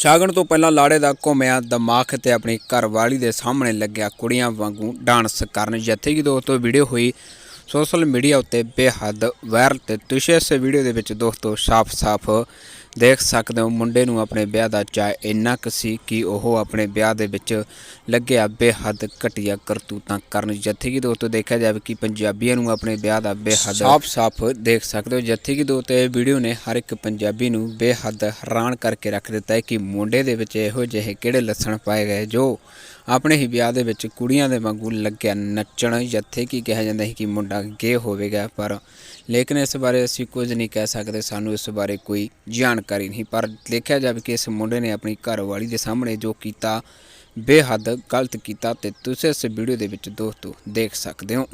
ਸਾਗਣ ਤੋਂ ਪਹਿਲਾਂ ਲਾੜੇ ਦਾ ਘੁੰਮਿਆ ਦਿਮਾਗ ਤੇ ਆਪਣੀ ਘਰਵਾਲੀ ਦੇ ਸਾਹਮਣੇ ਲੱਗਿਆ ਕੁੜੀਆਂ ਵਾਂਗੂ ਡਾਂਸ ਕਰਨ। ਜਿੱਥੇ ਕਿ ਦੋਸਤੋ ਵੀਡੀਓ ਹੋਈ ਸੋਸ਼ਲ ਮੀਡੀਆ ਉੱਤੇ ਬੇਹੱਦ ਵਾਇਰਲ ਤੇ ਤੁਸੀਂ ਇਸ ਵੀਡੀਓ ਦੇ ਵਿੱਚ ਦੋਸਤੋ ਸਾਫ਼-ਸਾਫ਼ ਦੇਖ ਸਕਦੇ ਹੋ ਮੁੰਡੇ ਨੂੰ ਆਪਣੇ ਵਿਆਹ ਦਾ ਚਾਅ ਇੰਨਾ ਕੁ ਸੀ ਕਿ ਉਹ ਆਪਣੇ ਵਿਆਹ ਦੇ ਵਿੱਚ ਲੱਗਿਆ ਬੇਹੱਦ ਘਟੀਆ ਕਰਤੂਤਾਂ ਕਰਨ। ਜਿੱਥੇ ਕਿ ਦੋਸਤੋ ਦੇਖਿਆ ਜਾਵੇ ਕਿ ਪੰਜਾਬੀਆਂ ਨੂੰ ਆਪਣੇ ਵਿਆਹ ਦਾ ਬੇਹੱਦ ਸਾਫ਼-ਸਾਫ਼ ਦੇਖ ਸਕਦੇ ਹੋ। ਜਿੱਥੇ ਕਿ ਦੋਸਤੋ ਇਹ ਵੀਡੀਓ ਨੇ ਹਰ ਇੱਕ ਪੰਜਾਬੀ ਨੂੰ ਬੇਹੱਦ ਹੈਰਾਨ ਕਰਕੇ ਰੱਖ ਦਿੱਤਾ ਹੈ ਕਿ ਮੁੰਡੇ ਦੇ ਵਿੱਚ ਇਹੋ ਜਿਹੇ ਕਿਹੜੇ ਲੱਛਣ ਪਾਏ ਗਏ ਜੋ ਆਪਣੇ ਹੀ ਵਿਆਹ ਦੇ ਵਿੱਚ ਕੁੜੀਆਂ ਦੇ ਵਾਂਗੂ ਲੱਗਿਆ ਨੱਚਣ। ਜਿੱਥੇ ਕਿ ਕਿਹਾ ਜਾਂਦਾ ਹੈ ਕਿ ਮੁੰਡਾ ਗੇ ਹੋਵੇਗਾ ਪਰ ਲੇਕਿਨ ਇਸ ਬਾਰੇ ਅਸੀਂ ਕੁਝ ਨਹੀਂ ਕਹਿ ਸਕਦੇ। ਸਾਨੂੰ ਇਸ ਬਾਰੇ ਕੋਈ ਜਾਣਕਾਰੀ ਨਹੀਂ, ਪਰ ਦੇਖਿਆ ਜਾਵੇ ਕਿ ਇਸ ਮੁੰਡੇ ਨੇ ਆਪਣੀ ਘਰਵਾਲੀ ਦੇ ਸਾਹਮਣੇ ਜੋ ਕੀਤਾ, ਬੇਹੱਦ ਗਲਤ ਕੀਤਾ ਤੇ ਤੁਸੀਂ ਇਸ ਵੀਡੀਓ ਦੇ ਵਿੱਚ ਦੋਸਤੋ ਦੇਖ ਸਕਦੇ ਹੋ।